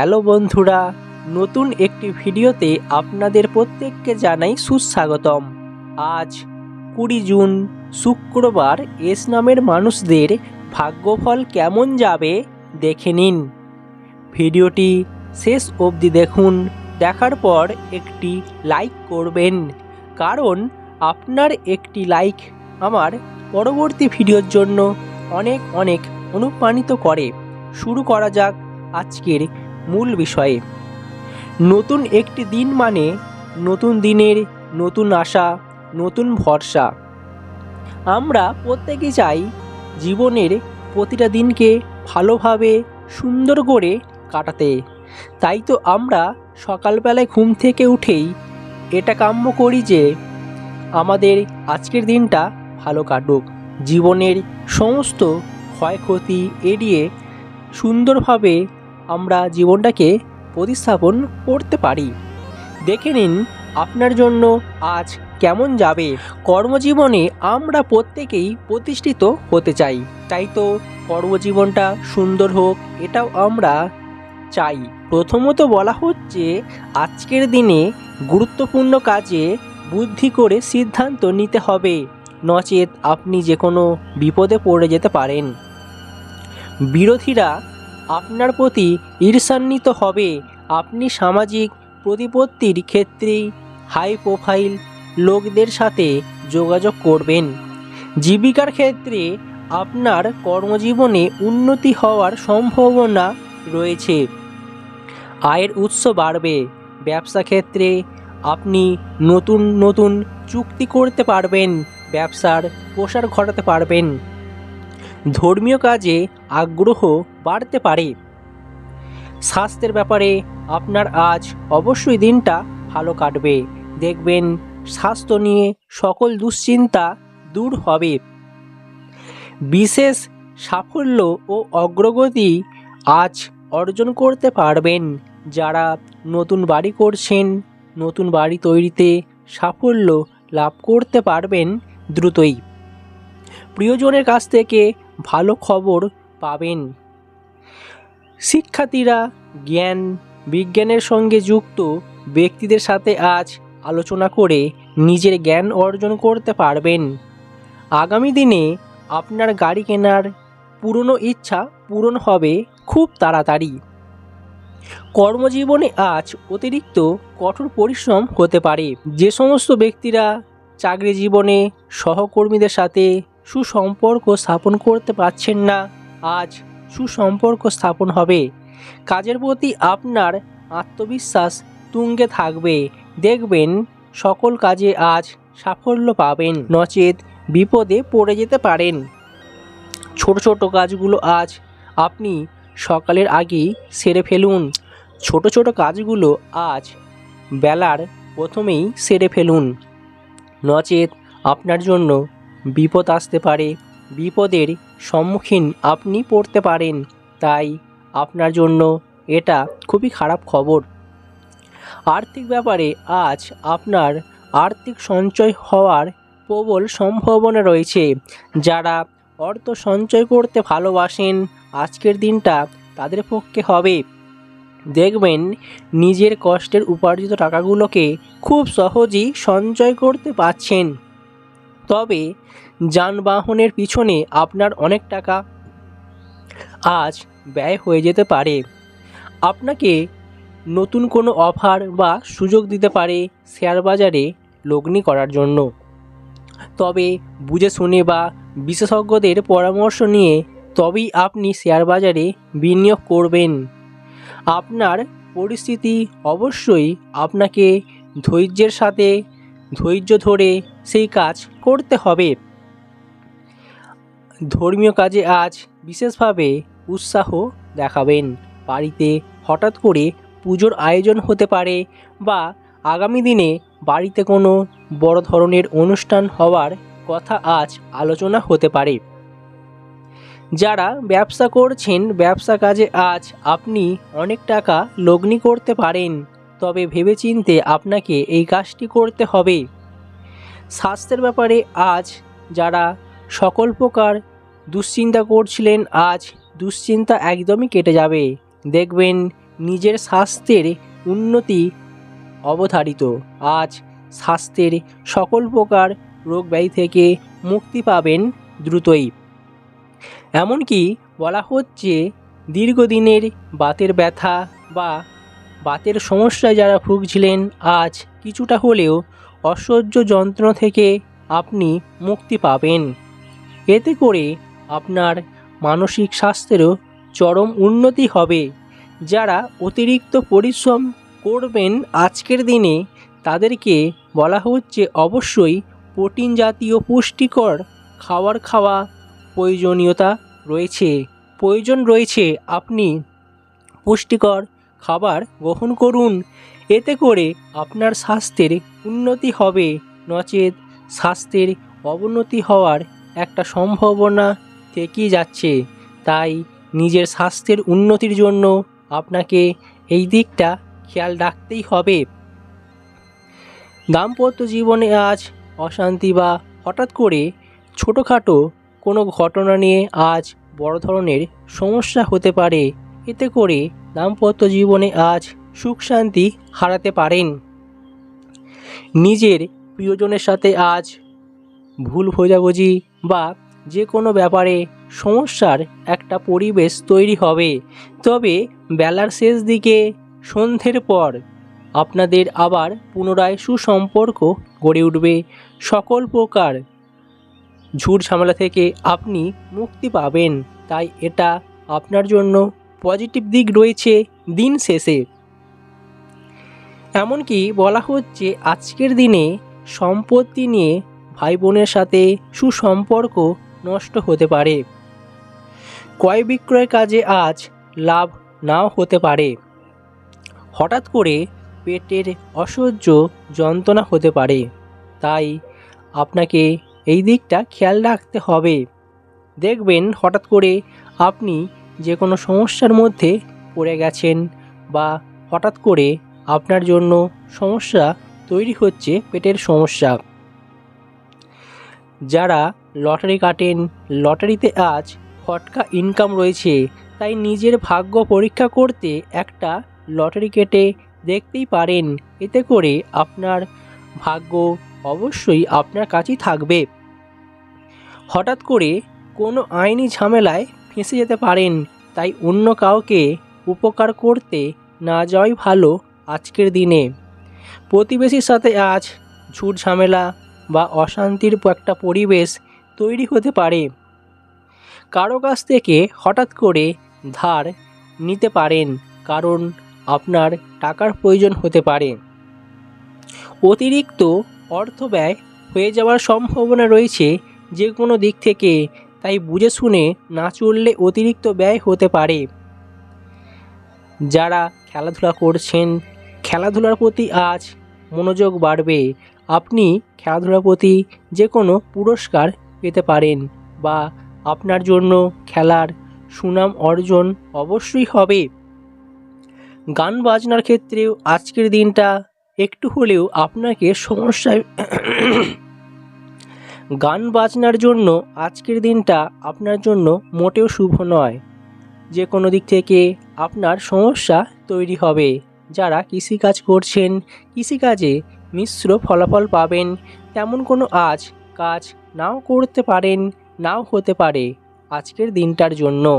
Hello বন্ধুরা, নতুন একটি ভিডিওতে আপনাদের প্রত্যেককে জানাই সুস্বাগতম। আজ কুড়ি জুন, শুক্রবার এস নামের মানুষদের ভাগ্যফল কেমন যাবে দেখে নিন। ভিডিওটি শেষ অবধি দেখুন, দেখার পর একটি লাইক করবেন, কারণ আপনার একটি লাইক আমার পরবর্তী ভিডিওর জন্য অনেক অনেক অনুপ্রাণিত করে। শুরু করা যাক আজকের মূল বিষয়ে। নতুন একটি দিন মানে নতুন দিনের নতুন আশা, নতুন ভরসা। আমরা প্রত্যেকে চাই জীবনের প্রতিটা দিনকে ভালোভাবে সুন্দর করে কাটাতে। তাই তো আমরা সকালবেলায় ঘুম থেকে উঠেই এটা কাম্য করি যে আমাদের আজকের দিনটা ভালো কাটুক। জীবনের সমস্ত ক্ষয়ক্ষতি এড়িয়ে সুন্দরভাবে আমরা জীবনটাকে প্রতিস্থাপন করতে পারি। দেখে নিন আপনার জন্য আজ কেমন যাবে। কর্মজীবনে আমরা প্রত্যেকেই প্রতিষ্ঠিত হতে চাই। তাই তো কর্মজীবনটা সুন্দর হোক, এটাও আমরা চাই। প্রথমত বলা হচ্ছে, আজকের দিনে গুরুত্বপূর্ণ কাজে বুদ্ধি করে সিদ্ধান্ত নিতে হবে। নচেত আপনি যে কোনো বিপদে পড়ে যেতে পারেন। বিরোধীরা আপনার প্রতি ঈর্ষান্বিত হবে। আপনি সামাজিক প্রতিপত্তির ক্ষেত্রে হাই প্রোফাইল লোকদের সাথে যোগাযোগ করবেন। জীবিকার ক্ষেত্রে আপনার কর্মজীবনে উন্নতি হওয়ার সম্ভাবনা রয়েছে। আয়ের উৎস বাড়বে। ব্যবসা ক্ষেত্রে আপনি নতুন নতুন চুক্তি করতে পারবেন। ব্যবসার প্রসার ঘটাতে পারবেন। ধর্মীয় কাজে আগ্রহ বাড়তে পারে। স্বাস্থ্যের ব্যাপারে আপনার আজ অবশ্যই দিনটা ভালো কাটবে। দেখবেন স্বাস্থ্য নিয়ে সকল দুশ্চিন্তা দূর হবে। বিশেষ সাফল্য ও অগ্রগতি আজ অর্জন করতে পারবেন যারা নতুন বাড়ি করছেন, নতুন বাড়ি তৈরিতে সাফল্য লাভ করতে পারবেন দ্রুতই। প্রিয়জনের কাছ থেকে খবর পাবেন। শিক্ষার্থীরা জ্ঞান, বিজ্ঞানের সঙ্গে যুক্ত ব্যক্তিদের সাথে আজ আলোচনা করে নিজের জ্ঞান অর্জন করতে পারবেন। আগামী দিনে আপনার গাড়ি কেনার পুরনো ইচ্ছা পূরণ হবে খুব তাড়াতাড়ি। কর্মজীবনে আজ অতিরিক্ত কঠোর পরিশ্রম হতে পারে। যে সমস্ত ব্যক্তিরা চাকরি জীবনে সহকর্মীদের সাথে সুসম্পর্ক স্থাপন করতে পারছেন না। আজ সুসম্পর্ক স্থাপন হবে। কাজের প্রতি আপনার আত্মবিশ্বাস তুঙ্গে থাকবে। দেখবেন, সকল কাজে আজ সাফল্য পাবেন। নচেত বিপদে পড়ে যেতে পারেন। ছোট ছোট কাজগুলো আজ আপনি সকালের আগেই সেরে ফেলুন। ছোট ছোট কাজগুলো আজ বেলার প্রথমেই সেরে ফেলুন। নচেত আপনার জন্য বিপদ আসতে পারে, বিপদের সম্মুখীন আপনি পড়তে পারেন, তাই আপনার জন্য এটা খুবই খারাপ খবর। আর্থিক ব্যাপারে আজ আপনার আর্থিক সঞ্চয় হওয়ার প্রবল সম্ভাবনা রয়েছে। যারা অর্থ সঞ্চয় করতে ভালোবাসেন, আজকের দিনটা তাদের পক্ষে হবে। দেখবেন নিজের কষ্টের উপার্জিত টাকাগুলোকে খুব সহজেই সঞ্চয় করতে পারছেন। তবে যানবাহনের পিছনে আপনার অনেক টাকা আজ ব্যয় হয়ে যেতে পারে। আপনাকে নতুন কোনো অফার বা সুযোগ দিতে পারে শেয়ার বাজারে লগ্নি করার জন্য। তবে বুঝে শুনে বা বিশেষজ্ঞদের পরামর্শ নিয়ে তবেই আপনি শেয়ার বাজারে বিনিয়োগ করবেন। আপনার পরিস্থিতি অবশ্যই আপনাকে ধৈর্যের সাথে ধৈর্য ধরে সেই কাজ করতে হবে। ধর্মীয় কাজে আজ বিশেষভাবে উৎসাহ দেখাবেন। বাড়িতে হঠাৎ করে পুজোর আয়োজন হতে পারে বা আগামী দিনে বাড়িতে কোনো বড় ধরনের অনুষ্ঠান হওয়ার কথা আজ আলোচনা হতে পারে। যারা ব্যবসা করছেন, ব্যবসা কাজে আজ আপনি অনেক টাকা লগ্নি করতে পারেন। তবে ভেবেচিন্তে আপনাকে এই কাজটি করতে হবে। স্বাস্থ্যের ব্যাপারে আজ যারা সকল প্রকার দুশ্চিন্তা করছিলেন, আজ দুশ্চিন্তা একদমই কেটে যাবে। দেখবেন নিজের স্বাস্থ্যের উন্নতি অবধারিত। আজ স্বাস্থ্যের সকল প্রকার রোগ ব্যাধি থেকে মুক্তি পাবেন দ্রুতই। এমনকি বলা হচ্ছে, দীর্ঘদিনের বাতের ব্যথা বা বাতের সমস্যায় যারা ভুগছিলেন, আজ কিছুটা হলেও অসহ্য যন্ত্রণা থেকে আপনি মুক্তি পাবেন। এতে করে আপনার মানসিক স্বাস্থ্যেরও চরম উন্নতি হবে। যারা অতিরিক্ত পরিশ্রম করবেন আজকের দিনে, তাদেরকে বলা হচ্ছে অবশ্যই প্রোটিন জাতীয় পুষ্টিকর খাবার খাওয়া প্রয়োজনীয়তা রয়েছে। প্রয়োজন রয়েছে, আপনি পুষ্টিকর খাবার গ্রহণ করুন এতে করে আপনার স্বাস্থ্যের উন্নতি হবে। নচেত স্বাস্থ্যের অবনতি হওয়ার একটা সম্ভাবনা থেকেই যাচ্ছে। তাই নিজের স্বাস্থ্যের উন্নতির জন্য আপনাকে এই দিকটা খেয়াল রাখতেই হবে। দাম্পত্য জীবনে আজ অশান্তি বা হঠাৎ করে ছোটোখাটো কোনো ঘটনা নিয়ে আজ বড় ধরনের সমস্যা হতে পারে। এতে করে দাম্পত্য জীবনে আজ সুখ শান্তি হারাতে পারেন। নিজের প্রিয়জনের সাথে আজ ভুল বোঝাবুঝি বা যে কোনো ব্যাপারে সমস্যার একটা পরিবেশ তৈরি হবে। তবে বেলার শেষ দিকে সন্ধ্যের পর আপনাদের আবার পুনরায় সুসম্পর্ক গড়ে উঠবে। সকল প্রকার ঝুট ঝামেলা থেকে আপনি মুক্তি পাবেন। তাই এটা আপনার জন্য পজিটিভ দিক রয়েছে দিন শেষে। এমনকি বলা হচ্ছে আজকের দিনে সম্পত্তি নিয়ে ভাই বোনের সাথে সুসম্পর্ক নষ্ট হতে পারে। ক্রয় বিক্রয় কাজে আজ লাভ নাও হতে পারে। হঠাৎ করে পেটের অসহ্য যন্ত্রণা হতে পারে। তাই আপনাকে এই দিকটা খেয়াল রাখতে হবে। দেখবেন হঠাৎ করে আপনি যে কোনো সমস্যার মধ্যে পড়ে গেছেন বা হঠাৎ করে আপনার জন্য সমস্যা তৈরি হচ্ছে পেটের সমস্যা। যারা লটারি কাটেন, লটারিতে আজ ফটকা ইনকাম রয়েছে, তাই নিজের ভাগ্য পরীক্ষা করতে একটা লটারি কেটে দেখতেই পারেন। এতে করে আপনার ভাগ্য অবশ্যই আপনার কাছেই থাকবে। হঠাৎ করে কোনো আইনি ঝামেলায় ফেঁসে যেতে পারেন, তাই অন্য কাউকে উপকার করতে না যাওয়াই ভালো আজকের দিনে। প্রতিবেশীর সাথে আজ ঝুট ঝামেলা বা অশান্তির একটা পরিবেশ তৈরি হতে পারে। কারও কাছ থেকে হঠাৎ করে ধার নিতে পারেন, কারণ আপনার টাকার প্রয়োজন হতে পারে। অতিরিক্ত অর্থ ব্যয় হয়ে যাওয়ার সম্ভাবনা রয়েছে যে কোনো দিক থেকে, তাই বুঝে শুনে না চললে অতিরিক্ত ব্যয় হতে পারে। যারা খেলাধুলা করছেন খেলাধুলার প্রতি আজ মনোযোগ বাড়বে। আপনি খেলাধুলার প্রতি যে কোনো পুরস্কার পেতে পারেন বা আপনার জন্য খেলার সুনাম অর্জন অবশ্যই হবে। গান বাজনার ক্ষেত্রেও আজকের দিনটা একটু হলেও আপনাকে সমস্যায় গান বাজনার জন্য আজকের দিনটা আপনার জন্য মোটেও শুভ নয়। যে কোনো দিক থেকে আপনার সমস্যা তৈরি হবে। যারা কৃষিকাজ করছেন, কৃষিকাজে মিশ্র ফলাফল পাবেন, তেমন কোনো আজ কাজ নাও করতে পারেন, নাও হতে পারে। আজকের দিনটার জন্য।